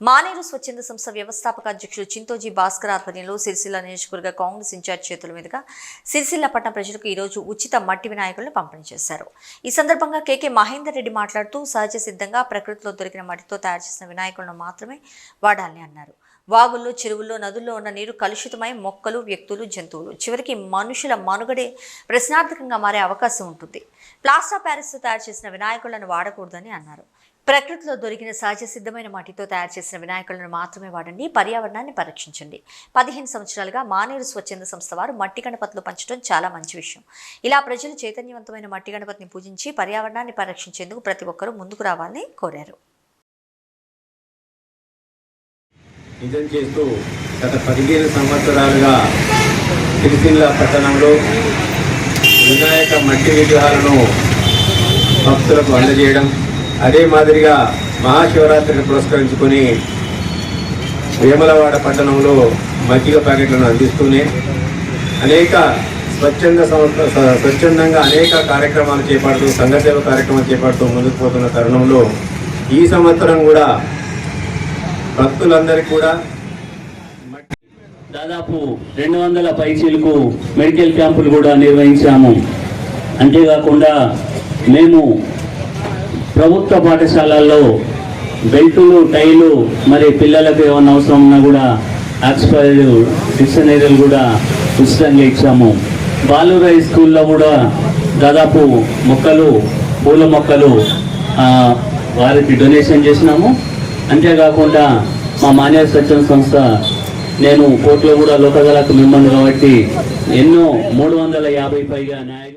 మానేరు స్వచ్ఛంద సంస్థ వ్యవస్థాపక అధ్యక్షులు చింతోజీ భాస్కర్ ఆధ్వర్యంలో సిరిసిల్ల నియోజకవర్గ కాంగ్రెస్ ఇన్ఛార్జ్ చేతుల మీదుగా సిరిసిల్ల పట్టణ ప్రజలకు ఈరోజు ఉచిత మట్టి వినాయకులను పంపిణీ చేశారు. ఈ సందర్భంగా కేకే మహేందర్ రెడ్డి మాట్లాడుతూ సహజ సిద్ధంగా ప్రకృతిలో దొరికిన మట్టితో తయారు చేసిన వినాయకులను మాత్రమే వాడాలని అన్నారు. వాగుల్లో చెరువుల్లో నదుల్లో ఉన్న నీరు కలుషితమై మొక్కలు వ్యక్తులు జంతువులు చివరికి మనుషుల మనుగడే ప్రశ్నార్థకంగా మారే అవకాశం ఉంటుంది. ప్లాస్టర్ ప్యారిస్తో తయారు చేసిన వినాయకులను వాడకూడదని అన్నారు. ప్రకృతిలో దొరికిన సహజ సిద్ధమైన మట్టితో తయారు చేసిన వినాయకులను మాత్రమే వాడండి. పర్యావరణాన్ని పరీక్షించండి పదిహేను సంవత్సరాలుగా మానేరు స్వచ్ఛంద సంస్థ వారు మట్టి గణపతులు పంచడం చాలా మంచి విషయం. ఇలా ప్రజలు చైతన్యవంతమైన మట్టి గణపతిని పూజించి పర్యావరణాన్ని పరీక్షించేందుకు ప్రతి ఒక్కరూ ముందుకు రావాలని కోరారు. నిజం చేస్తూ గత పదిహేను సంవత్సరాలుగా సిరిసిల్ల పట్టణంలో వినాయక మట్టి విగ్రహాలను భక్తులకు అందజేయడం అదే మాదిరిగా మహాశివరాత్రిని పురస్కరించుకొని వేములవాడ పట్టణంలో మజ్జిగ ప్యాకెట్లను అందిస్తూనే అనేక స్వచ్ఛంద సంస్థ స్వచ్ఛందంగా అనేక కార్యక్రమాలు చేపడుతూ సంఘసేవ కార్యక్రమాలు చేపడుతూ ముందుకు పోతున్న తరుణంలో ఈ సంవత్సరం కూడా భక్తులందరికీ కూడా దాదాపు రెండు వందల పైచీలకు మెడికల్ క్యాంపులు కూడా నిర్వహించాము. అంతేకాకుండా మేము ప్రభుత్వ పాఠశాలల్లో బెల్టులు టైలు మరి పిల్లలకు ఏమైనా అవసరం ఉన్నా కూడా ఆక్స్ఫర్డ్ డిక్షనరీలు కూడా ఉచితంగా ఇచ్చాము. బాలుర హై స్కూల్లో కూడా దాదాపు మొక్కలు పూల మొక్కలు వారికి డొనేషన్ చేసినాము. అంతేకాకుండా మా మాన్య సత్యం సంస్థ నేను కోర్టులో కూడా లోకగలకు మిమ్మల్ని కాబట్టి ఎన్నో మూడు వందల యాభై పైగా న్యాయ